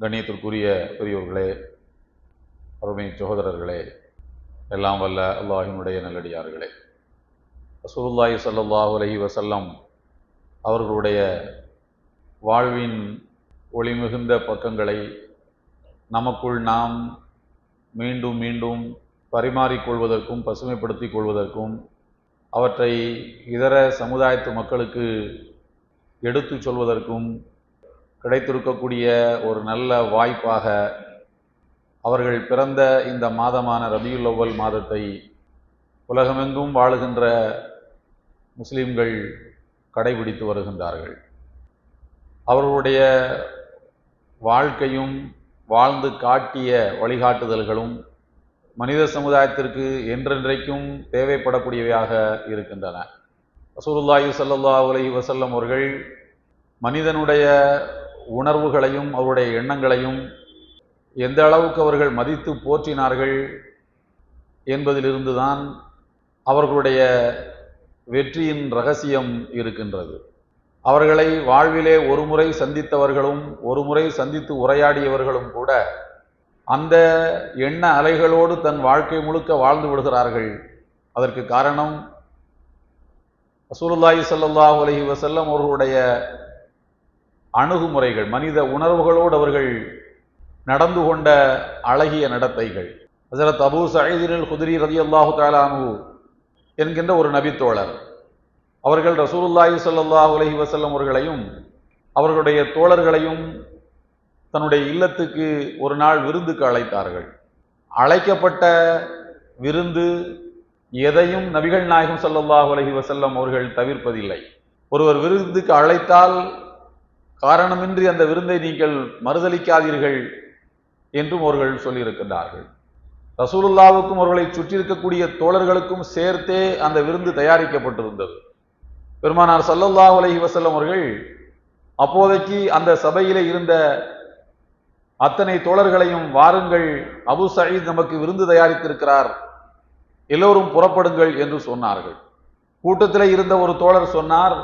கண்ணியத்திற்குரிய பெரியோர்களே அருமை சகோதரர்களே எல்லாம் வல்ல அல்லாஹினுடைய நல்லடியார்களே. ரசூலுல்லாஹி ஸல்லல்லாஹு அலஹி வசல்லம் அவர்களுடைய வாழ்வின் ஒளிமிகுந்த பக்கங்களை நமக்குள் நாம் மீண்டும் மீண்டும் பரிமாறிக்கொள்வதற்கும் பசுமைப்படுத்திக் கொள்வதற்கும் அவற்றை இதர சமுதாயத்து மக்களுக்கு எடுத்துச் சொல்வதற்கும் கிடைத்திருக்கக்கூடிய ஒரு நல்ல வாய்ப்பாக அவர்கள் பிறந்த இந்த மாதமான ரபியுல்லவல் மாதத்தை உலகமெங்கும் வாழுகின்ற முஸ்லீம்கள் கடைபிடித்து வருகின்றார்கள். அவர்களுடைய வாழ்க்கையும் வாழ்ந்து காட்டிய வழிகாட்டுதல்களும் மனித சமுதாயத்திற்கு என்றென்றைக்கும் தேவைப்படக்கூடியவையாக இருக்கின்றன. ரசூலுல்லாஹி ஸல்லல்லாஹு அலைஹி வசல்லம் அவர்கள் மனிதனுடைய உணர்வுகளையும் அவருடைய எண்ணங்களையும் எந்த அளவுக்கு அவர்கள் மதித்து போற்றினார்கள் என்பதிலிருந்து தான் அவர்களுடைய வெற்றியின் ரகசியம் இருக்கின்றது. அவர்களை வாழ்விலே ஒருமுறை சந்தித்தவர்களும் ஒருமுறை சந்தித்து உரையாடியவர்களும் கூட அந்த எண்ண அலைகளோடு தன் வாழ்க்கை முழுக்க வாழ்ந்து விடுகிறார்கள். அதற்கு காரணம் ரசூலுல்லாஹி சல்லாஹ் அலஹி வசல்லம் அவர்களுடைய அணுகுமுறைகள் மனித உணர்வுகளோடு அவர்கள் நடந்து கொண்ட அழகிய நடத்தைகள். ஹசரத் அபு சயீதினில் குதிரி ரதி அல்லாஹு தாலானு என்கின்ற ஒரு நபித்தோழர். அவர்கள் ரசூலுல்லாஹி ஸல்லல்லாஹு அலைஹி வசல்லம் அவர்களையும் அவர்களுடைய தோழர்களையும் தன்னுடைய இல்லத்துக்கு ஒரு நாள் விருந்துக்கு அழைத்தார்கள். அழைக்கப்பட்ட விருந்து எதையும் நபிகள் நாயகம் ஸல்லல்லாஹு அலைஹி வசல்லம் அவர்கள் தவிர்ப்பதில்லை. ஒருவர் விருந்துக்கு அழைத்தால் காரணமின்றி அந்த விருந்தை நீங்கள் மறுதளிக்காதீர்கள் என்றும் அவர்கள் சொல்லியிருக்கின்றார்கள். ரசூலுல்லாவுக்கும் அவர்களை சுற்றியிருக்கக்கூடிய தோழர்களுக்கும் சேர்த்தே அந்த விருந்து தயாரிக்கப்பட்டிருந்தது. பெருமானார் சல்லல்லாஹு அலைஹி வசல்லம் அவர்கள் அப்போதைக்கு அந்த சபையிலே இருந்த அத்தனை தோழர்களையும் வாருங்கள் அபு சயீத் நமக்கு விருந்து தயாரித்திருக்கிறார் எல்லோரும் புறப்படுங்கள் என்று சொன்னார்கள். கூட்டத்தில் இருந்த ஒரு தோழர் சொன்னார்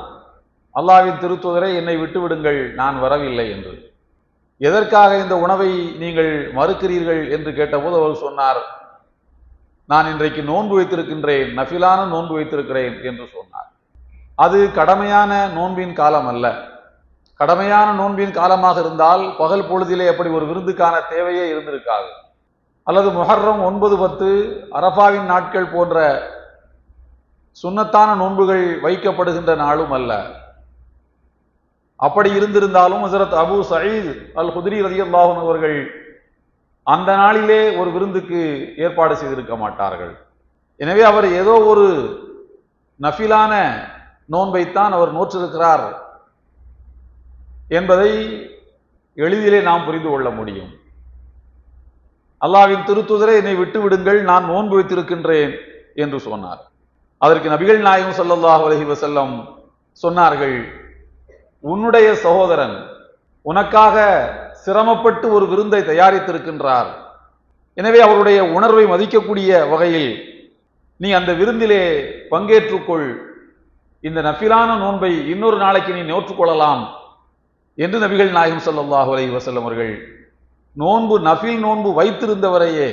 அல்லாவின் திருத்துதரை என்னை விட்டுவிடுங்கள் நான் வரவில்லை என்று. எதற்காக இந்த உணவை நீங்கள் மறுக்கிறீர்கள் என்று கேட்டபோது அவர் சொன்னார் நான் இன்றைக்கு நோன்பு வைத்திருக்கின்றேன் நஃபிலான நோன்பு வைத்திருக்கிறேன் என்று சொன்னார். அது கடமையான நோன்பின் காலம் அல்ல. கடமையான நோன்பின் காலமாக இருந்தால் பகல் பொழுதிலே அப்படி ஒரு விருந்துக்கான தேவையே இருந்திருக்காது. அல்லது முஹர்ரம் ஒன்பது பத்து அரபாவின் நாட்கள் போன்ற சுன்னத்தான நோன்புகள் வைக்கப்படுகின்ற நாளும் அல்ல. அப்படி இருந்திருந்தாலும் ஹசரத் அபு சயீத் அல் ஹுதிரி ரதி அல்லாஹன் அவர்கள் அந்த நாளிலே ஒரு விருந்துக்கு ஏற்பாடு செய்திருக்க மாட்டார்கள். எனவே அவர் ஏதோ ஒரு நஃபிலான நோன்பைத்தான் அவர் நோற்றிருக்கிறார் என்பதை எளிதிலே நாம் புரிந்து கொள்ள முடியும். அல்லாவின் திருத்துதரை என்னை விட்டு விடுங்கள் நான் நோன்பு வைத்திருக்கின்றேன் என்று சொன்னார். அதற்கு நபிகள் நாயகம் ஸல்லல்லாஹு அலஹி வசல்லம் சொன்னார்கள் உன்னுடைய சகோதரன் உனக்காக சிரமப்பட்டு ஒரு விருந்தை தயாரித்திருக்கின்றார். எனவே அவருடைய உணர்வை மதிக்கக்கூடிய வகையில் நீ அந்த விருந்திலே பங்கேற்றுக்கொள். இந்த நஃபிலான நோன்பை இன்னொரு நாளைக்கு நீ நோற்றுக்கொள்ளலாம் என்று நபிகள் நாயகம் ஸல்லல்லாஹு அலி வசல்லம் அவர்கள் நோன்பு நஃபில் நோன்பு வைத்திருந்தவரையே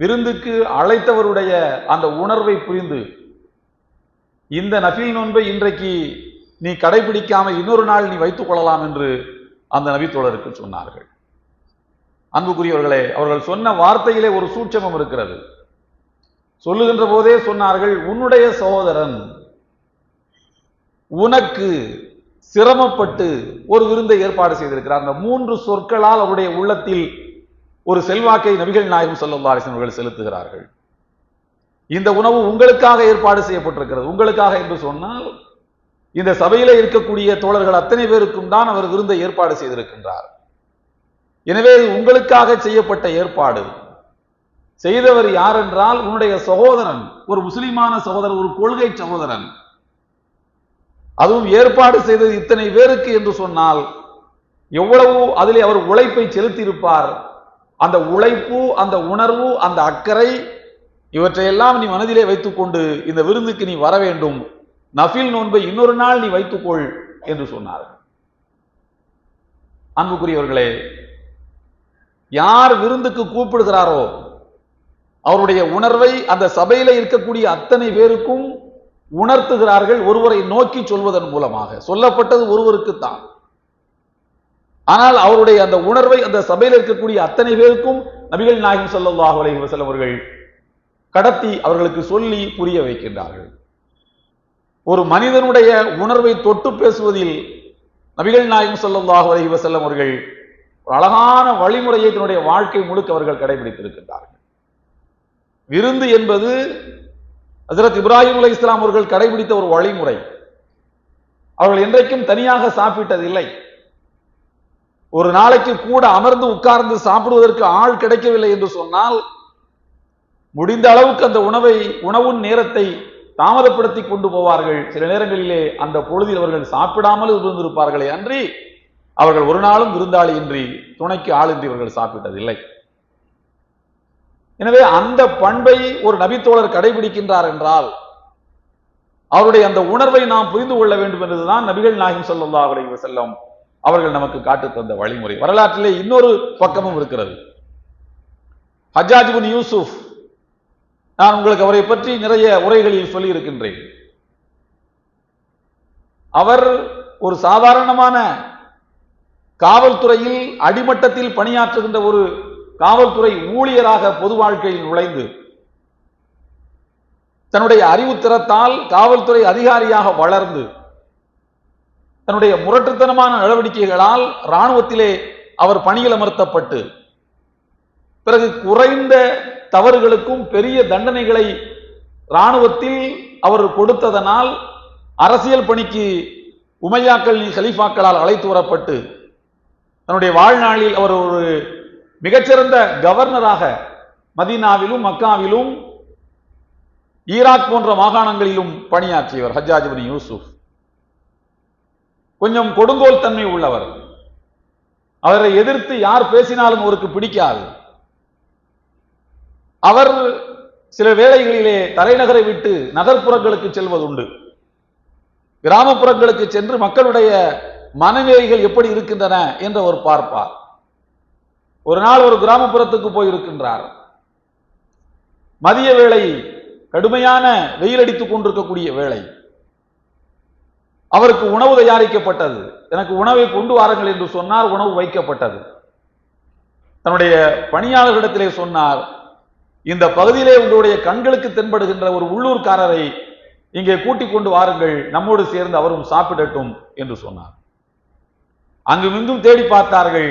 விருந்துக்கு அழைத்தவருடைய அந்த உணர்வை புரிந்து இந்த நஃபில் நோன்பை இன்றைக்கு நீ கடைபிடிக்காம இன்னொரு நாள் நீ வைத்துக் கொள்ளலாம் என்று அந்த நபித்தோழருக்கு சொன்னார்கள். அன்புக்குரியவர்களே அவர்கள் சொன்ன வார்த்தையிலே ஒரு சூட்சமம் இருக்கிறது. சொல்லுகின்ற போதே சொன்னார்கள் உன்னுடைய சகோதரன் உனக்கு சிரமப்பட்டு ஒரு விருந்தை ஏற்பாடு செய்திருக்கிறார். அந்த மூன்று சொற்களால் அவருடைய உள்ளத்தில் ஒரு செல்வாக்கை நபிகள் நாயகம் ஸல்லல்லாஹு அவர்கள் செலுத்துகிறார்கள். இந்த உணவு உங்களுக்காக ஏற்பாடு செய்யப்பட்டிருக்கிறது. உங்களுக்காக என்று சொன்னால் இந்த சபையில இருக்கக்கூடிய தோழர்கள் அத்தனை பேருக்கும் தான் அவர் விருந்தை ஏற்பாடு செய்திருக்கின்றார். எனவே இது உங்களுக்காக செய்யப்பட்ட ஏற்பாடு. செய்தவர் யார் என்றால் உன்னுடைய சகோதரன் ஒரு முஸ்லிமான சகோதரன் ஒரு கொள்கை சகோதரன். அதுவும் ஏற்பாடு செய்தது இத்தனை பேருக்கு என்று சொன்னால் எவ்வளவு அதிலே அவர் உழைப்பை செலுத்தியிருப்பார். அந்த உழைப்பு அந்த உணர்வு அந்த அக்கறை இவற்றையெல்லாம் நீ மனதிலே வைத்துக்கொண்டு இந்த விருந்துக்கு நீ வர வேண்டும். நஃபில் நோன்பை இன்னொரு நாள் நீ வைத்துக்கொள் என்று சொன்னார் அன்புக்குரியவர்களே யார் விருந்துக்கு கூப்பிடுகிறாரோ அவருடைய உணர்வை அந்த சபையில இருக்கக்கூடிய அத்தனை பேருக்கும் உணர்த்துகிறார்கள் ஒருவரை நோக்கி சொல்வதன் மூலமாக. சொல்லப்பட்டது ஒருவருக்குத்தான். ஆனால் அவருடைய அந்த உணர்வை அந்த சபையில் இருக்கக்கூடிய அத்தனை பேருக்கும் நபிகள் நாயகம் ஸல்லல்லாஹு அலைஹி வஸல்லம் அவர்கள் கடத்தி அவர்களுக்கு சொல்லி புரிய வைக்கின்றார்கள். ஒரு மனிதனுடைய உணர்வை தொட்டு பேசுவதில் நபிகள் நாயகம் ஸல்லல்லாஹு அலைஹி வசல்லம் அவர்கள் ஒரு அழகான வழிமுறையை தன்னுடைய வாழ்க்கை முழுக்க அவர்கள் கடைபிடித்திருக்கின்றார்கள். விருந்து என்பது ஹசரத் இப்ராஹிம் அலி இஸ்லாம் அவர்கள் கடைபிடித்த ஒரு வழிமுறை. அவர்கள் என்றைக்கும் தனியாக சாப்பிட்டதில்லை. ஒரு நாளைக்கு கூட அமர்ந்து உட்கார்ந்து சாப்பிடுவதற்கு ஆள் கிடைக்கவில்லை என்று சொன்னால் முடிந்த அளவுக்கு அந்த உணவை உணவின் நேரத்தை தாமதப்படுத்தி கொண்டு போவார்கள். சில நேரங்களிலே அந்த பொழுதில் அவர்கள் சாப்பிடாமல் இருந்திருப்பார்களே அன்றி அவர்கள் ஒரு நாளும் விருந்தாளியின்றி துணைக்கு ஆளின்றி இவர்கள் சாப்பிட்டதில்லை. எனவே அந்த பண்பை ஒரு நபித்தோழர் கடைபிடிக்கின்றார் என்றால் அவருடைய அந்த உணர்வை நாம் புரிந்து கொள்ள வேண்டும் என்பதுதான் நபிகள் நாயகம் சொல்லல்லா அலைஹி செல்லம் அவர்கள் நமக்கு காட்டுத் தந்த வழிமுறை. வரலாற்றிலே இன்னொரு பக்கமும் இருக்கிறது. ஹஜாஜ் யூசுப் நான் உங்களுக்கு அவரை பற்றி நிறைய உரைகளில் சொல்லி இருக்கின்றேன் அவர் ஒரு சாதாரணமான காவல்துறையில் அடிமட்டத்தில் பணியாற்றுகின்ற ஒரு காவல்துறை ஊழியராக பொது வாழ்க்கையில் நுழைந்து தன்னுடைய அறிவுத்திறத்தால் காவல்துறை அதிகாரியாக வளர்ந்து தன்னுடைய முரட்டுத்தனமான நடவடிக்கைகளால் இராணுவத்திலே அவர் பணியில் அமர்த்தப்பட்டு பிறகு குறைந்த தவறுகளுக்கும் பெரிய தண்டனைகளை இராணுவத்தில் அவர் கொடுத்ததனால் அரசியல் பணிக்கு உமையாக்கள் ஹலீஃபாக்களால் அழைத்து வரப்பட்டு தன்னுடைய வாழ்நாளில் அவர் ஒரு மிகச்சிறந்த கவர்னராக மதீனாவிலும் மக்காவிலும் ஈராக் போன்ற மாகாணங்களிலும் பணியாற்றியவர் ஹஜ்ஜாஜ் பின் யூசுப் கொஞ்சம் கொடுங்கோல் தன்மை உள்ளவர். அவரை எதிர்த்து யார் பேசினாலும் அவருக்கு பிடிக்காது. அவர் சில வேளைகளிலே தலைநகரை விட்டு நகர்ப்புறங்களுக்கு செல்வதுண்டு. கிராமப்புறங்களுக்கு சென்று மக்களுடைய மனநிலைகள் எப்படி இருக்கின்றன என்று அவர் பார்ப்பார். ஒரு நாள் ஒரு கிராமப்புறத்துக்கு போயிருக்கின்றார். மதிய வேளை கடுமையான வெயில் அடித்துக் கொண்டிருக்கக்கூடிய வேளை. அவருக்கு உணவு தயாரிக்கப்பட்டது. எனக்கு உணவை கொண்டு வாருங்கள் என்று சொன்னார். உணவு வைக்கப்பட்டது. தன்னுடைய பணியாளர்களிடத்திலே சொன்னார் இந்த பகுதியிலே உங்களுடைய கண்களுக்கு தென்படுகின்ற ஒரு உள்ளூர்காரரை இங்கே கூட்டிக் கொண்டு வாருங்கள். நம்மோடு சேர்ந்து அவரும் சாப்பிடட்டும் என்று சொன்னார். அங்கும் இங்கும் தேடி பார்த்தார்கள்.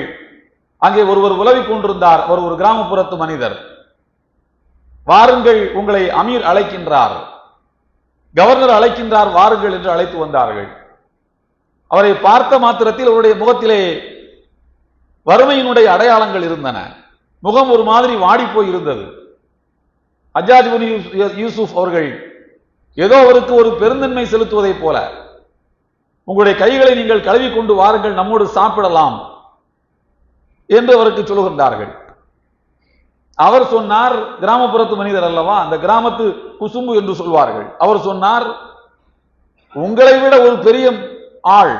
அங்கே ஒருவர் உலவி கொண்டிருந்தார். அவர் ஒரு கிராமப்புறத்து மனிதர். வாருங்கள் உங்களை அமீர் அழைக்கின்றார். கவர்னர் அழைக்கின்றார் வாருங்கள் என்று அழைத்து வந்தார்கள். அவரை பார்த்த மாத்திரத்தில் அவருடைய முகத்திலே வறுமையினுடைய அடையாளங்கள் இருந்தன. முகம் ஒரு மாதிரி வாடி போய் இருந்தது. அஜாஜ் யூசுப் அவர்கள் ஏதோ அவருக்கு ஒரு பெருந்தன்மை செலுத்துவதைப் போல உங்களுடைய கைகளை நீங்கள் கழுவி கொண்டு வாருங்கள் நம்மோடு சாப்பிடலாம் என்று அவருக்கு சொல்லுகின்றார்கள். அவர் சொன்னார் கிராமப்புறத்து மனிதர் அல்லவா அந்த கிராமத்து குசும்பு என்று சொல்வார்கள். அவர் சொன்னார் உங்களை விட ஒரு பெரிய ஆள்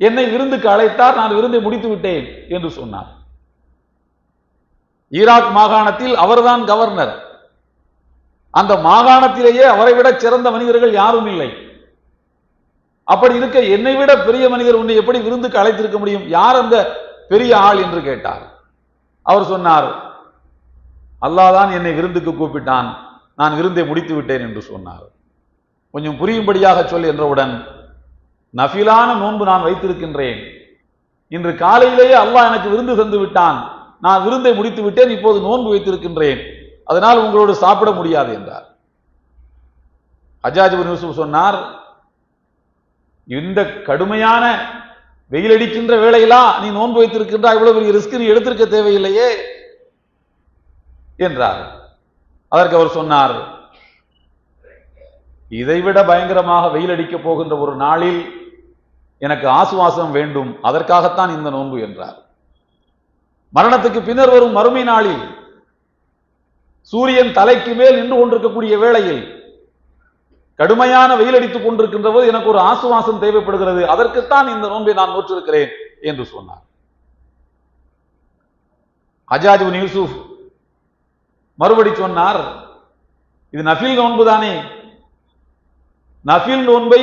என்னை விருந்துக்கு அழைத்தார் நான் விருந்தை முடித்து விட்டேன் என்று சொன்னார். ஈராக் மாகாணத்தில் அவர்தான் கவர்னர். அந்த மாகாணத்திலேயே அவரை விட சிறந்த மனிதர்கள் யாரும் இல்லை. அப்படி இருக்க என்னை விட பெரிய மனிதர் உன்னை எப்படி விருந்துக்கு அழைத்திருக்க முடியும்? யார் அந்த பெரிய ஆள் என்று கேட்டார். அவர் சொன்னார் அல்லாஹ் தான் என்னை விருந்துக்கு கூப்பிட்டான். நான் விருந்தை முடித்து விட்டேன் என்று சொன்னார். கொஞ்சம் புரியும்படியாக சொல் என்றவுடன் நஃபிலான நோன்பு நான் வைத்திருக்கின்றேன். இன்று காலையிலேயே அல்லாஹ் எனக்கு விருந்து தந்து விட்டான். நான் விருந்தை முடித்து விட்டேன் இப்போது நோன்பு வைத்திருக்கின்றேன். அதனால் உங்களோடு சாப்பிட முடியாது என்றார். ஹஜாஜ் யூசுப் சொன்னார் இந்த கடுமையான வெயில் அடிக்கின்ற வேளையிலா நீ நோன்பு வைத்திருக்கின்றா இவ்வளவு பெரிய ரிஸ்க் நீ எடுத்திருக்க தேவையில்லையே? என்றார். அதற்கு அவர் சொன்னார் இதைவிட பயங்கரமாக வெயில் அடிக்கப் போகின்ற ஒரு நாளில் எனக்கு ஆசுவாசம் வேண்டும் அதற்காகத்தான் இந்த நோன்பு என்றார். மரணத்துக்கு பின்னர் வரும் மறுமை நாளில் சூரியன் தலைக்கு மேல் நின்று கொண்டிருக்கக்கூடிய வேளையில் கடுமையான வெயில் அடித்துக் கொண்டிருக்கின்ற போது எனக்கு ஒரு ஆசுவாசம் தேவைப்படுகிறது. அதற்குத்தான் இந்த நோன்பை நான் நோற்றிருக்கிறேன் என்று சொன்னார். ஹஜாஜ் யூசுப் மறுபடி சொன்னார் இது நஃபில் நோன்பு தானே? நஃபில் நோன்பை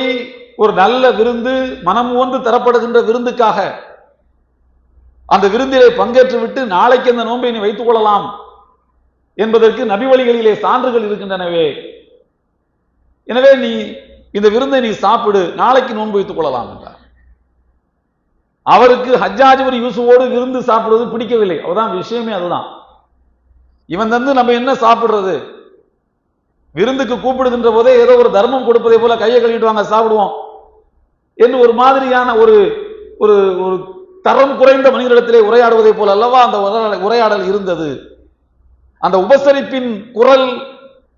ஒரு நல்ல விருந்து மனம் ஒன்று தரப்படுகின்ற விருந்துக்காக அந்த விருந்திலே பங்கேற்று விட்டு நாளைக்கு அந்த நோன்பை நீ வைத்துக் கொள்ளலாம் என்பதற்கு நபி வழிகளிலே சான்றுகள் இருக்கின்றனவே. எனவே நீ இந்த விருந்தை நீ சாப்பிடு நாளைக்கு நோன்பு வைத்துக் கொள்ளலாம் என்றார். அவருக்கு ஹஜ்ஜாஜிபர் யூசுவோடு விருந்து சாப்பிடுவது பிடிக்கவில்லை. அதுதான் விஷயமே அதுதான். இவன் வந்து நம்ம என்ன சாப்பிடுறது? விருந்துக்கு கூப்பிடுகின்ற போதே ஏதோ ஒரு தர்மம் கொடுப்பதை போல கையை கழுவிட்டு வாங்க சாப்பிடுவோம். என்று ஒரு மாதிரியான ஒரு ஒரு ஒரு தரம் குறைந்த மனிதர்களிடத்திலே உரையாடுவதை போல அல்லவா அந்த உரையாடல் உரையாடல் இருந்தது. அந்த உபசரிப்பின் குரல்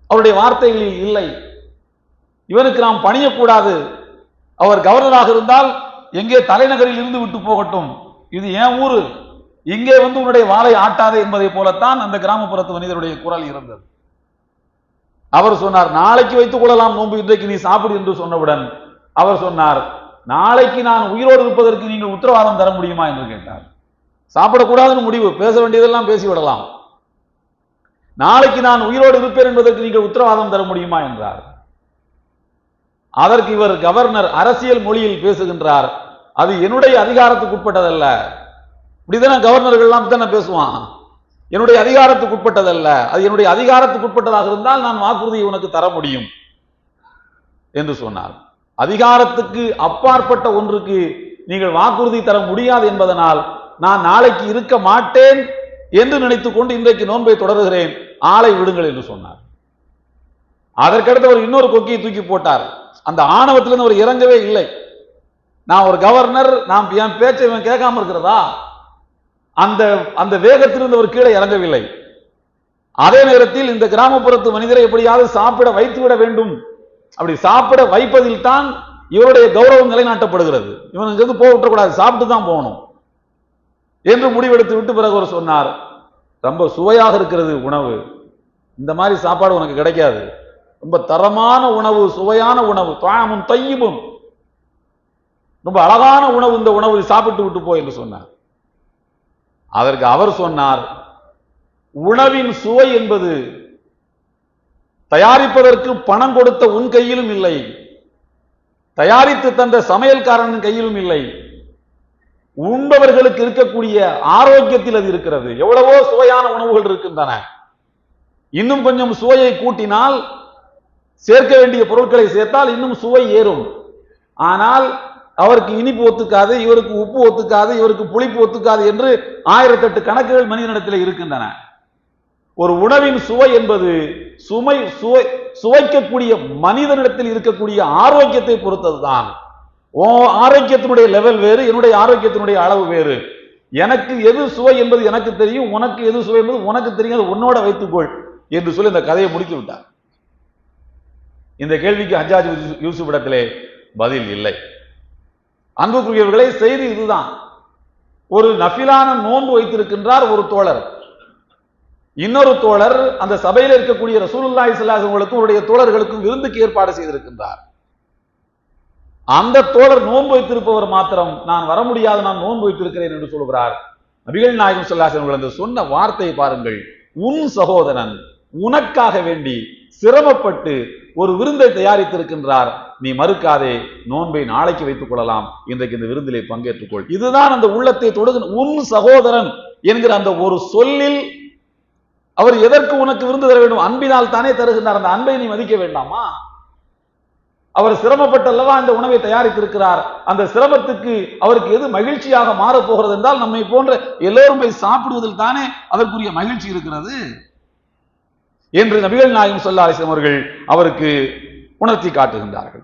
அவருடைய வார்த்தைகளில் இல்லை. இவனுக்கு நாம் பணியக்கூடாது. அவர் கவர்னராக இருந்தால் எங்கே தலைநகரில் இருந்து விட்டு போகட்டும். இது ஏன் ஊரு. இங்கே வந்து உன்னுடைய வாளை ஆட்டாதே என்பதை போலத்தான் அந்த கிராமப்புறத்து மனிதருடைய குரல் இருந்தது. அவர் சொன்னார் நாளைக்கு வைத்துக் கொள்ளலாம் நோன்பு இன்றைக்கு நீ சாப்பிடு என்று சொன்னவுடன் அவர் சொன்னார் நாளைக்கு நான் உயிரோடு இருப்பதற்கு நீங்கள் உத்தரவாதம் தர முடியுமா என்று கேட்டார். சாப்பிடக்கூடாதுன்னு முடிவு. பேச வேண்டியதெல்லாம் பேசிவிடலாம் நாளைக்கு நான் உயிரோடு இருப்பேன் என்பதற்கு நீங்கள் உத்தரவாதம் தர முடியுமா என்றார். அதற்கு இவர் கவர்னர் அரசியல் மொழியில் பேசுகின்றார். அது என்னுடைய அதிகாரத்துக்கு உட்பட்டதல்ல. இப்படிதானே கவர்னர்கள்லாம் தானே பேசுவான். என்னுடைய அதிகாரத்துக்கு உட்பட்டதல்ல. அது என்னுடைய அதிகாரத்துக்கு உட்பட்டதாக இருந்தால் நான் வாக்குறுதியை உனக்கு தர முடியும். என்று சொன்னார். அதிகாரத்துக்கு அப்பாற்பட்ட ஒன்றுக்கு நீங்கள் வாக்குறுதி தர முடியாது என்பதனால் நான் நாளைக்கு இருக்க மாட்டேன் என்று நினைத்துக்கொண்டு இன்றைக்கு நோன்பை தொடர்கிறேன். ஆளை விடுங்கள் என்று சொன்னார். அதற்கடுத்து அவர் இன்னொரு கொக்கியை தூக்கி போட்டார். அந்த ஆணவத்திலிருந்து அவர் இறங்கவே இல்லை. நான் ஒரு கவர்னர் நான் என் பேச்சை இவன் கேட்காம இருக்கிறதா? அந்த அந்த வேகத்திலிருந்து அவர் கீழே இறங்கவில்லை. அதே நேரத்தில் இந்த கிராமப்புறத்து மனிதரை எப்படியாவது சாப்பிட வைத்து விட வேண்டும். அப்படி சாப்பிட வைப்பதில் தான் இவருடைய கௌரவம் நிலைநாட்டப்படுகிறது. இவன் வந்து போக விட்டுறக்கூடாது சாப்பிட்டு தான் போகணும். என்று முடிவெடுத்து விட்டு பிறகு அவர் சொன்னார் ரொம்ப சுவையாக இருக்கிறது உணவு. இந்த மாதிரி சாப்பாடு உனக்கு கிடைக்காது. ரொம்ப தரமான உணவு சுவையான உணவு தாமும் தையமும் ரொம்ப அழகான உணவு இந்த உணவு சாப்பிட்டு விட்டு போ என்று சொன்னார். அதற்கு அவர் சொன்னார் உணவின் சுவை என்பது தயாரிப்பதற்கு பணம் கொடுத்த உன் கையிலும் இல்லை. தயாரித்து தந்த சமையல்காரனின் கையிலும் இல்லை. உண்பவர்களுக்கு இருக்கக்கூடிய ஆரோக்கியத்தில் அது இருக்கிறது. எவ்வளவோ சுவையான உணவுகள் இருக்கின்றன. இன்னும் கொஞ்சம் சுவையை கூட்டினால் சேர்க்க வேண்டிய பொருட்களை சேர்த்தால் இன்னும் சுவை ஏறும். ஆனால் அவருக்கு இனிப்பு ஒத்துக்காது இவருக்கு உப்பு ஒத்துக்காது இவருக்கு புளிப்பு ஒத்துக்காது என்று ஆயிரத்தெட்டு கணக்குகள் மனிதனிடத்தில் இருக்கின்றன. ஒரு உணவின் சுவை என்பது சுமை சுவை சுவைக்கக்கூடிய மனிதனிடத்தில் இருக்கக்கூடிய ஆரோக்கியத்தை பொறுத்ததுதான். ஓ ஆரோக்கியத்தினுடைய லெவல் வேறு என்னுடைய ஆரோக்கியத்தினுடைய அளவு வேறு. எனக்கு எது சுவை என்பது எனக்கு தெரியும் உனக்கு எது சுவை என்பது உனக்கு தெரியும் அது உன்னோட வைத்துக்கொள் என்று சொல்லி இந்த கதையை முடித்து விட்டார். இந்த கேள்விக்கு ஹஜாஜ் யூசுப் இடத்திலே பதில் இல்லை. அன்புக்குரியவர்களே செய்தி இதுதான். ஒரு நஃபிலான நோன்பு வைத்திருக்கின்றார் ஒரு தோழர். இன்னொரு தோழர் அந்த சபையில் இருக்கக்கூடிய ரசூலுல்லாஹி ஸல்லல்லாஹு அவருடைய தோழர்களுக்கும் விருந்துக்கு ஏற்பாடு செய்திருக்கின்றார். அந்த தோழர் நோன்பு வைத்திருப்பவர் மாத்திரம் நான் வர முடியாது நான் நோன்பு வைத்திருக்கிறேன் என்று சொல்கிறார். நபிகள் நாயகம் ஸல்லல்லாஹு அந்த சொன்ன வார்த்தையை பாருங்கள். உன் சகோதரன் உனக்காக வேண்டி சிரமப்பட்டு ஒரு விருந்தை தயாரித்திருக்கின்றார். நீ மறுக்காதே நோன்பை நாளைக்கு வைத்துக் கொள்ளலாம். இன்றைக்கு இந்த விருந்திலே பங்கேற்றுக்கொள். இதுதான் அந்த உள்ளத்தை தொடுகிற உன் சகோதரன் என்கிற அந்த ஒரு சொல்லில் அவர் எதற்கு உனக்கு விருந்து தர வேண்டும்? அன்பினால் தானே தருகின்றார். அந்த அன்பை நீ மதிக்க வேண்டாமா? அவர் சிரமப்பட்டல்லவா இந்த உணவை தயாரித்திருக்கிறார். அந்த சிரமத்துக்கு அவருக்கு எது மகிழ்ச்சியாக மாறப்போகிறது என்றால் நம்மை போன்ற எல்லோரும் போய் சாப்பிடுவதில் தானே அதற்குரிய மகிழ்ச்சி இருக்கிறது. என்று நபிகள் நாயகம் சொல்லா அவர்கள் அவருக்கு உணர்த்தி காட்டுகின்றார்கள்.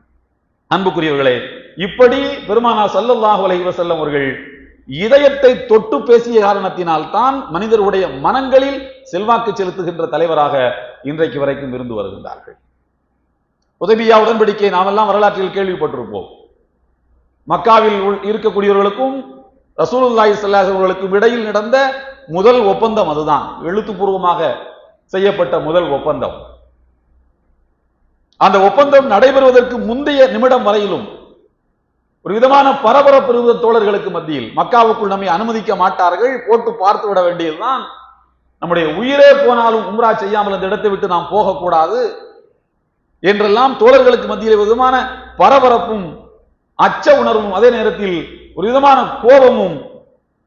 அன்புக்குரியவர்களே இப்படி பெருமானா ஸல்லல்லாஹு அலைவசல்லம் அவர்கள் இதயத்தை தொட்டு பேசிய காரணத்தினால் தான் மனிதருடைய மனங்களில் செல்வாக்கு செலுத்துகின்ற தலைவராக இன்றைக்கு வரைக்கும் இருந்து வருகின்றார்கள். உதவியா உடன்படிக்கை நாமெல்லாம் வரலாற்றில் கேள்விப்பட்டிருப்போம். மக்காவில் உள்- இருக்கக்கூடியவர்களுக்கும் ரசூலுல்லாஹி சல்லாஹர்களுக்கும் இடையில் நடந்த முதல் ஒப்பந்தம் அதுதான். எழுத்துப்பூர்வமாக செய்யப்பட்ட முதல் ஒப்பந்தம். அந்த ஒப்பந்தம் நடைபெறுவதற்கு முந்தைய நிமிடம் வரையிலும் ஒரு விதமான பரபரப்பு இருந்த தோழர்களுக்கு மத்தியில் மக்காவுக்குள் நம்மை அனுமதிக்க மாட்டார்கள் போட்டு பார்த்து விட வேண்டியதுதான். நம்முடைய உயிரே போனாலும் உம்ரா செய்யாமல் அந்த இடத்தை விட்டு நாம் போகக்கூடாது என்றெல்லாம் தோழர்களுக்கு மத்தியில் விதமான பரபரப்பும் அச்ச உணர்வும் அதே நேரத்தில் ஒரு விதமான கோபமும்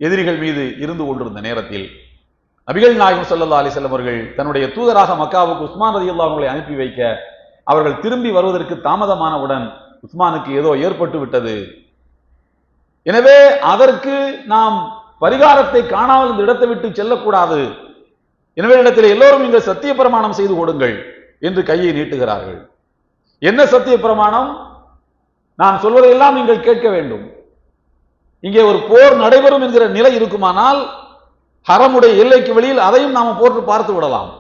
எதிரிகள் மீது இருந்து கொண்டிருந்த நேரத்தில் நபிகள் நாயகம் சல்லா அலைஹி அவர்கள் தன்னுடைய தூதராக மக்காவுக்கு உஸ்மான் ரலியல்லாஹு அவர்களை அனுப்பி வைக்க அவர்கள் திரும்பி வருவதற்கு தாமதமானவுடன் உஸ்மானுக்கு ஏதோ ஏற்பட்டு விட்டது. எனவே அதற்கு நாம் பரிகாரத்தை காணாமல் இந்த இடத்தை விட்டு செல்லக்கூடாது. எனவே இடத்தில் எல்லோரும் நீங்கள் சத்திய பிரமாணம் செய்து கொடுங்கள் என்று கையை நீட்டுகிறார்கள். என்ன சத்திய பிரமாணம் நான் சொல்வதையெல்லாம் நீங்கள் கேட்க வேண்டும். இங்கே ஒரு போர் நடைபெறும் என்கிற நிலை இருக்குமானால் ஹரமுடைய எல்லைக்கு வெளியில் அதையும் நாம போட்டு பார்த்து விடலாம்.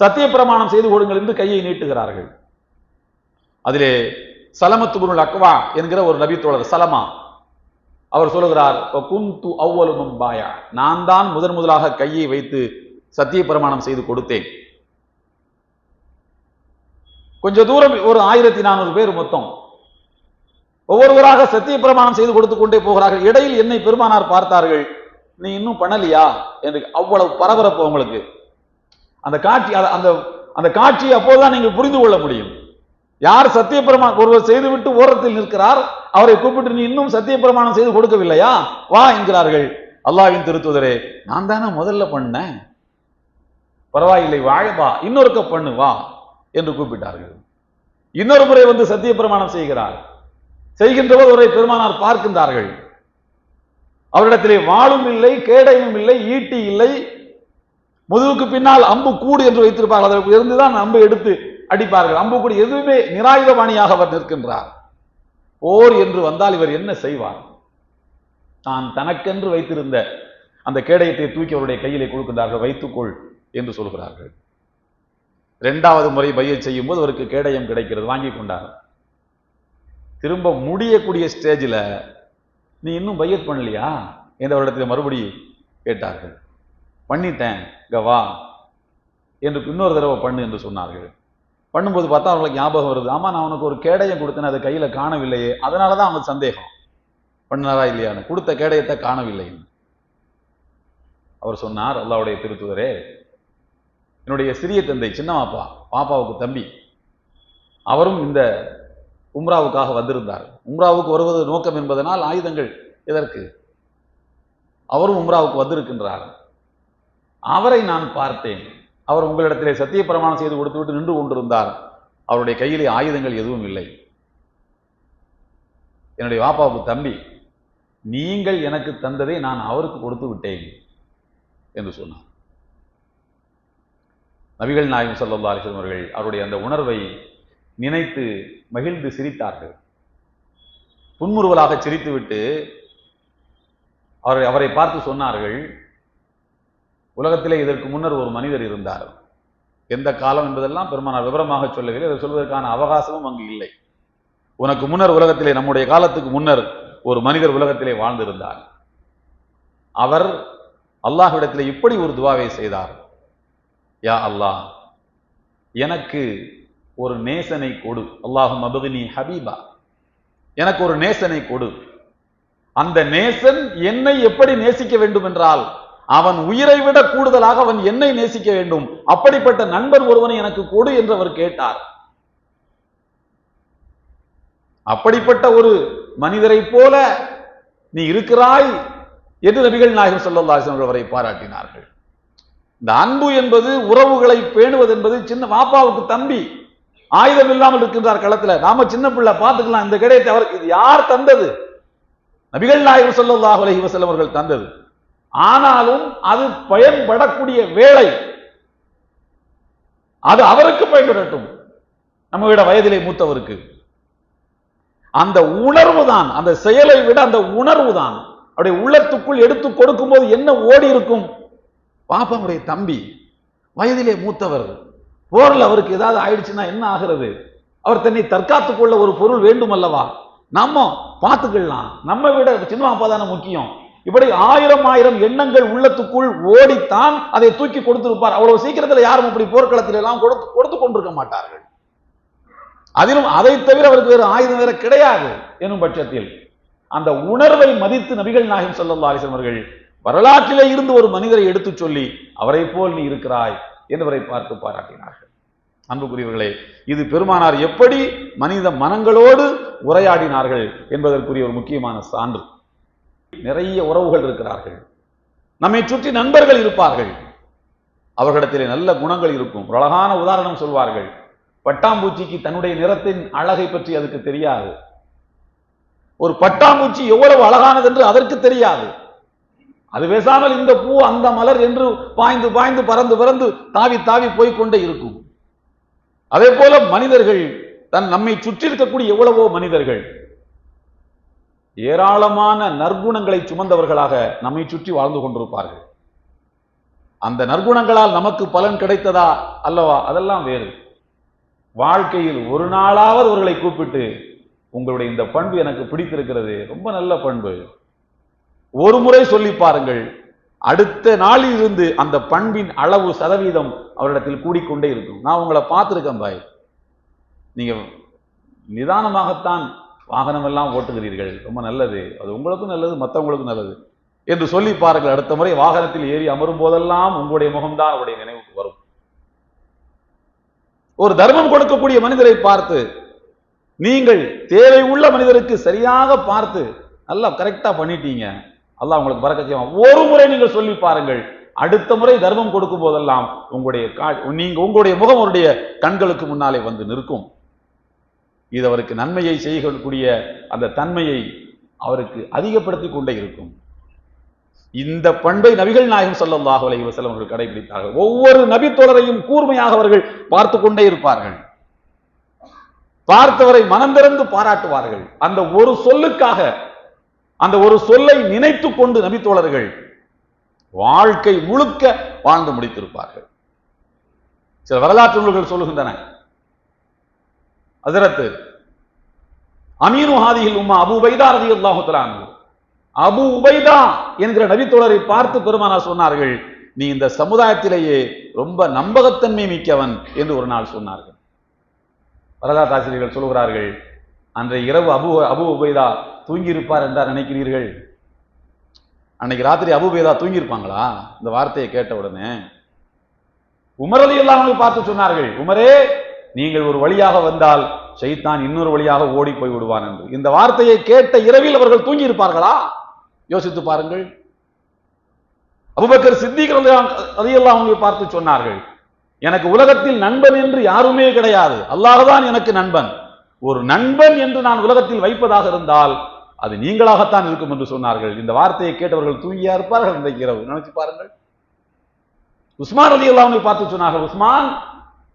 சத்திய பிரமாணம் செய்து கொடுங்கள் என்று கையை நீட்டுகிறார்கள். அதிலே சலமத்து புருள் அக்வா என்கிற ஒரு நபித்தோழர் சலமா. அவர் சொல்லுகிறார் குந்து அவ்வளவும் பாயா நான் தான் முதன் முதலாக கையை வைத்து சத்திய பிரமாணம் செய்து கொடுத்தேன். கொஞ்ச தூரம் ஒரு ஆயிரத்தி நானூறு பேர் மொத்தம். ஒவ்வொருவராக சத்திய பிரமாணம் செய்து கொடுத்து கொண்டே போகிறார்கள். இடையில் என்னை பெருமானார் பார்த்தார்கள் நீ இன்னும் பண்ணலையா? என்று அவ்வளவு பரபரப்பு உங்களுக்கு அந்த காட்சி அத- அந்த அந்த காட்சியை அப்போதுதான் நீங்கள் புரிந்து கொள்ள முடியும். யார் சத்திய ஒருவர் செய்துவிட்டு ஓரத்தில் நிற்கிறார் அவரை கூப்பிட்டு நீ இன்னும் சத்திய பிரமாணம் செய்து கொடுக்கவில்லையா? வா என்கிறார்கள். அல்லாவின் திருத்துதரே நான் தானே முதல்ல பண்ணேன். பரவாயில்லை வாழவா இன்னொருக்க பண்ணு வா என்று கூப்பிட்டார்கள். இன்னொரு முறை வந்து சத்திய பிரமாணம் செய்கிறார். செய்கின்றவர் ஒரே பெருமானார் பார்க்கின்றார்கள். அவரிடத்திலே வாளும் இல்லை கேடயமும் இல்லை ஈட்டி இல்லை. முதுகுக்கு பின்னால் அம்பு கூடு என்று வைத்திருப்பார்கள். அதற்கு இருந்துதான் அம்பு எடுத்து அடிப்பார்கள். அம்பு எதுவுமே நிராயுதபாணியாக அவர் நிற்கின்றார். போர் என்று வந்தால் இவர் என்ன செய்வார்? தான் தனக்கென்று வைத்திருந்த அந்த கேடயத்தை தூக்கி அவருடைய கையிலே கொடுக்கின்றார்கள். வைத்துக்கொள் என்று சொல்கிறார்கள். இரண்டாவது முறை பையை செய்யும் போது அவருக்கு கேடயம் கிடைக்கிறது. வாங்கி கொண்டார். திரும்ப முடியக்கூடிய ஸ்டேஜில் நீ இன்னும் பையத் பண்ணலையா? இந்த இடத்துல மறுபடி கேட்டார்கள். பண்ணிட்டேன் கவா. என்று இன்னொரு தடவை பண்ணு என்று சொன்னார்கள். பண்ணும்போது பார்த்தா அவங்களுக்கு ஞாபகம் வருது. ஆமா நான் அவனுக்கு ஒரு கேடயம் கொடுத்தேன் அதை கையில காணவில்லையே. அதனால தான் அவனுக்கு சந்தேகம். பண்ணாரா இல்லையான்னு. கொடுத்த கேடயத்தை காணவில்லை அவர் சொன்னார் அல்லாவுடைய திருத்துவரே என்னுடைய சிறிய தந்தை சின்னமாப்பா பாப்பாவுக்கு தம்பி அவரும் இந்த உம்ராவுக்காக வந்திருந்தார். உம்ராவுக்கு வருவது நோக்கம் என்பதனால் ஆயுதங்கள் எதற்கு? அவரும் உம்ராவுக்கு வந்திருக்கின்றார். அவரை நான் பார்த்தேன். அவர் உங்களிடத்திலே சத்திய பிரமாணம் செய்து கொடுத்துவிட்டு நின்று கொண்டிருந்தார். அவருடைய கையிலே ஆயுதங்கள் எதுவும் இல்லை. என்னுடைய வாப்பாவுக்கு தம்பி நீங்கள் எனக்கு தந்ததை நான் அவருக்கு கொடுத்து விட்டேன் என்று சொன்னார். நபிகள் நாயகம் சல்லா அலைஹி அவர்கள் அவருடைய அந்த உணர்வை நினைத்து மகிழ்ந்து சிரித்தார்கள். புன்முறுவலாக சிரித்துவிட்டு அவரை அவரை பார்த்து சொன்னார்கள் உலகத்திலே இதற்கு முன்னர் ஒரு மனிதர் இருந்தார். எந்த காலம் என்பதெல்லாம் பெருமானார் விவரமாக சொல்லவில்லை. அதை சொல்வதற்கான அவகாசமும் அங்கு இல்லை. உனக்கு முன்னர் உலகத்திலே நம்முடைய காலத்துக்கு முன்னர் ஒரு மனிதர் உலகத்திலே வாழ்ந்திருந்தார். அவர் அல்லாஹ்விடத்தில் இப்படி ஒரு துவாவை செய்தார். யா அல்லாஹ் எனக்கு ஒரு நேசனை கொடு. அல்லாஹும் அபுதினி ஹபீபா எனக்கு ஒரு நேசனை கொடு. அந்த நேசன் என்னை எப்படி நேசிக்க வேண்டும் என்றால் அவன் உயிரை விட கூடுதலாக அவன் என்னை நேசிக்க வேண்டும். அப்படிப்பட்ட நண்பன் ஒருவனை எனக்கு கொடு என்று அவர் கேட்டார். அப்படிப்பட்ட ஒரு மனிதரை போல நீ இருக்கிறாய் என்று நபிகள் நாயகம் ஸல்லல்லாஹு அலைஹி அவரை பாராட்டினார்கள். இந்த அன்பு என்பது உறவுகளை பேணுவது என்பது சின்ன வாப்பாவுக்கு தம்பி ஆயுதம் இல்லாமல் இருக்கின்றார் களத்துல. நாம சின்ன பிள்ளை பார்த்துக்கலாம் இந்த கிடையத்தை அவருக்கு இது யார் தந்தது? நபிகள் நாயகம் ஸல்லல்லாஹு அலஹி வஸல்லம் அவர்கள் தந்தது. ஆனாலும் அது பயன்படக்கூடிய வேலை அது அவருக்கு பயன்படட்டும். நம்ம விட வயதிலே மூத்தவருக்கு. அந்த உணர்வு தான் அந்த செயலை விட அந்த உணர்வு தான் அவருடைய உள்ளத்துக்குள் எடுத்து கொடுக்கும்போது என்ன ஓடி இருக்கும்? பாப்பாவுடைய தம்பி வயதிலே மூத்தவர் போரில் அவருக்கு ஏதாவது ஆயிடுச்சுன்னா என்ன ஆகிறது? அவர் தன்னை தற்காத்துக் கொள்ள ஒரு பொருள் வேண்டும் அல்லவா நம்ம பார்த்துக்கலாம். நம்ம விட சின்ன அப்பா தானே முக்கியம். இப்படி ஆயிரம் ஆயிரம் எண்ணங்கள் உள்ளத்துக்குள் ஓடித்தான் அதை தூக்கி கொடுத்திருப்பார். அவ்வளவு சீக்கிரத்துல யாரும் அப்படி போர்க்களத்தில் எல்லாம் கொடுத்து கொடுத்து கொண்டிருக்க மாட்டார்கள். அதிலும் அதை தவிர அவருக்கு வேறு ஆயுதம் வேற கிடையாது. எனும் பட்சத்தில் அந்த உணர்வை மதித்து நபிகள் நாயகம் சொல்லல்லா அலைஹி அவர்கள் வரலாற்றிலே இருந்து ஒரு மனிதரை எடுத்துச் சொல்லி அவரை போல் நீ இருக்கிறாய் என்பவரை பார்த்து பாராட்டினார்கள். அன்புக்குரியவர்களே இது பெருமானார் எப்படி மனித மனங்களோடு உரையாடினார்கள் என்பதற்குரிய ஒரு முக்கியமான சான்று. நிறைய உறவுகள் இருக்கிறார்கள். நம்மை சுற்றி நண்பர்கள் இருப்பார்கள். அவர்களிடத்திலே நல்ல குணங்கள் இருக்கும். ஒரு அழகான உதாரணம் சொல்வார்கள். பட்டாம்பூச்சிக்கு தன்னுடைய நிறத்தின் அழகை பற்றி அதுக்கு தெரியாது. ஒரு பட்டாம்பூச்சி எவ்வளவு அழகானது என்று அதற்கு தெரியாது. அது பேசாமல் இந்த பூ அந்த மலர் என்று பாய்ந்து பாய்ந்து பறந்து பறந்து தாவி தாவி போய்கொண்டே இருக்கும். அதே போல மனிதர்கள் தன் நம்மை சுற்றி இருக்கக்கூடிய எவ்வளவோ மனிதர்கள் ஏராளமான நற்குணங்களை சுமந்தவர்களாக நம்மை சுற்றி வாழ்ந்து கொண்டிருப்பார்கள். அந்த நற்குணங்களால் நமக்கு பலன் கிடைத்ததா அல்லவா? அதெல்லாம் வேறு. வாழ்க்கையில் ஒரு நாளாவது அவர்களை கூப்பிட்டு உங்களுடைய இந்த பண்பு எனக்கு பிடித்திருக்கிறது. ரொம்ப நல்ல பண்பு. ஒரு முறை சொல்லி பாருங்கள். அடுத்த நாளில் இருந்து அந்த பண்பின் அளவு சதவீதம் அவரிடத்தில் கூடிக்கொண்டே இருக்கும். நான் உங்களை பார்த்துருக்கேன் பாய். நீங்க நிதானமாகத்தான் வாகனம் எல்லாம் ஓட்டுகிறீர்கள். ரொம்ப நல்லது. அது உங்களுக்கும் நல்லது மற்றவங்களுக்கும் நல்லது. என்று சொல்லி பாருங்கள் அடுத்த முறை வாகனத்தில் ஏறி அமரும் போதெல்லாம் உங்களுடைய முகம்தான் அவருடைய நினைவுக்கு வரும். ஒரு தர்மம் கொடுக்கக்கூடிய மனிதரை பார்த்து நீங்கள் தேவை உள்ள மனிதருக்கு சரியாக பார்த்து நல்லா கரெக்டா பண்ணிட்டீங்க. அல்லாஹ் உங்களுக்கு பறக்க செய்வான். ஒரு முறை நீங்கள் சொல்லி பாருங்கள் அடுத்த முறை தர்மம் கொடுக்கும் போதெல்லாம் உங்களுடைய கா- நீங்க உங்களுடைய முகம் அவருடைய கண்களுக்கு முன்னாலே வந்து நிற்கும். இது அவருக்கு நன்மையை செய்யக்கூடிய அந்த தன்மையை அவருக்கு அதிகப்படுத்தி கொண்டே இருக்கும். இந்த பண்பை நபிகள் நாயகம் ஸல்லல்லாஹு அலைஹி வஸல்லம் அவர்கள் கடைபிடித்தார்கள். ஒவ்வொரு நபி தொடரையும் கூர்மையாக அவர்கள் பார்த்து கொண்டே இருப்பார்கள். பார்த்தவரை மனம் திறந்து பாராட்டுவார்கள். அந்த ஒரு சொல்லுக்காக அந்த ஒரு சொல்லை நினைத்து கொண்டு நபித்தோழர்கள் வாழ்க்கை முழுக்க வாழ்ந்து முடித்திருப்பார்கள். சில வரலாற்று நூல்கள் சொல்லுகின்றன. அதிரத்து அமீனு ஹாதியில் உம்மா அபு உபைதா ரதி அல்லாஹுத்தலான் அபு உபைதா என்கிற நபித்தோழரை பார்த்து பெருமானார் சொன்னார்கள் நீ இந்த சமுதாயத்திலேயே ரொம்ப நம்பகத்தன்மை மிக்கவன் என்று ஒரு நாள் சொன்னார்கள். வரலாற்று ஆசிரியர்கள் சொல்கிறார்கள் அன்றைய இரவு அபு அபு உபைதா தூங்கியிருப்பார் என்றா நினைக்கிறீர்கள்? அன்னைக்கு ராத்திரி அபு உபைதா தூங்கியிருப்பாங்களா? இந்த வார்த்தையை கேட்ட உடனே உமரலி இல்லாமல் பார்த்து சொன்னார்கள் உமரே நீங்கள் ஒரு வழியாக வந்தால் ஷைத்தான் இன்னொரு வழியாக ஓடி போய் விடுவான் என்று. இந்த வார்த்தையை கேட்ட இரவில் அவர்கள் தூங்கி இருப்பார்களா யோசித்து பாருங்கள். அபுபக்கர் சித்திக் அதையெல்லாம் அவங்க பார்த்து சொன்னார்கள் எனக்கு உலகத்தில் நண்பன் என்று யாருமே கிடையாது. அல்லாஹ்தான் எனக்கு நண்பன். ஒரு நண்பன் என்று நான் உலகத்தில் வைப்பதாக இருந்தால் அது நீங்களாகத்தான் இருக்கும் என்று சொன்னார்கள். இந்த வார்த்தையை கேட்டவர்கள் தூங்கியா இருப்பார்கள் இன்றைக்கு இரவு. நினைச்சு பாருங்கள். உஸ்மான் அலி அல்லாஹ்வை பார்த்து சொன்னார்கள் உஸ்மான்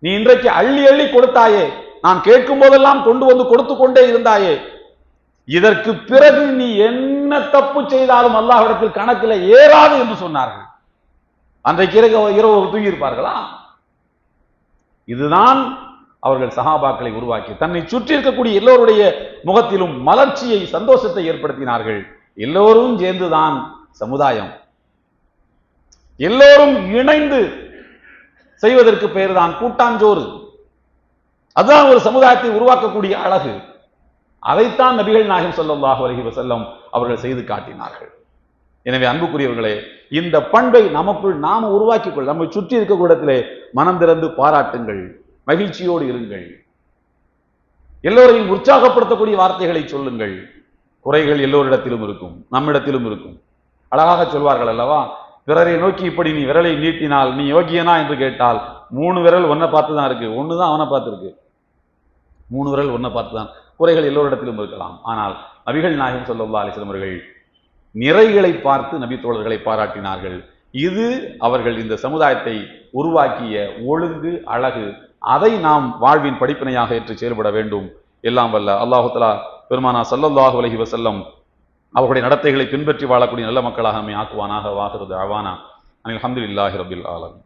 நீ இன்றைக்கு அள்ளி அள்ளி கொடுத்தாயே. நான் கேட்கும் போதெல்லாம் கொண்டு வந்து கொடுத்து கொண்டே இருந்தாயே. இதற்கு பிறகு நீ என்ன தப்பு செய்தாலும் அல்லாஹிடத்தில் கணக்கில் ஏறாது என்று சொன்னார்கள். அன்றைக்கு இரவு இரவு தூங்கியிருப்பார்களா இதுதான் அவர்கள் சஹாபாக்களை உருவாக்கி தன்னை சுற்றி இருக்கக்கூடிய எல்லோருடைய முகத்திலும் மலர்ச்சியை சந்தோஷத்தை ஏற்படுத்தினார்கள். எல்லோரும் சேர்ந்துதான் சமுதாயம். எல்லோரும் இணைந்து செய்வதற்கு பெயர் தான் கூட்டாஞ்சோறு. அதுதான் ஒரு சமுதாயத்தை உருவாக்கக்கூடிய அழகு. அதைத்தான் நபிகள் நாயகம் ஸல்லல்லாஹு அலைஹி வசல்லம் அவர்கள் செய்து காட்டினார்கள். எனவே அன்புக்குரியவர்களே இந்த பண்பை நமக்குள் நாம உருவாக்கிக் கொள்ள நம்மை சுற்றி இருக்கக்கூடிய இடத்திலே மனம் திறந்து பாராட்டுங்கள். மகிழ்ச்சியோடு இருங்கள். எல்லோரையும் உற்சாகப்படுத்தக்கூடிய வார்த்தைகளை சொல்லுங்கள். குறைகள் எல்லோரிடத்திலும் இருக்கும் நம்மிடத்திலும் இருக்கும். அழகாக சொல்வார்கள் அல்லவா? பிறரை நோக்கி இப்படி நீ விரலை நீட்டினால் நீ யோகியனா என்று கேட்டால் மூணு விரல் ஒன்றை பார்த்து தான் இருக்கு. ஒன்று தான் அவனை பார்த்துருக்கு. மூணு விரல் ஒன்றை பார்த்து தான் குறைகள் எல்லோரிடத்திலும் இருக்கலாம். ஆனால் நபிகள் நாயகம் ஸல்லல்லாஹு அலைஹி அவர்கள் நிறைகளை பார்த்து நபி தோழர்களை பாராட்டினார்கள். இது அவர்கள் இந்த சமுதாயத்தை உருவாக்கிய ஒழுங்கு அழகு அதை நாம் வாழ்வின் படிப்பினையாக ஏற்று செயல்பட வேண்டும். எல்லாம் வல்ல. அல்லாஹுத்தலா பெருமானா சல்லல்லாஹு அலஹி வசல்லம் அவர்களுடைய நடத்தைகளை பின்பற்றி வாழக்கூடிய நல்ல மக்களாக அமை ஆக்குவானாக வாகிறது அவானா அனில் அல்ஹம்துலில்லாஹி ரபில் ஆலம்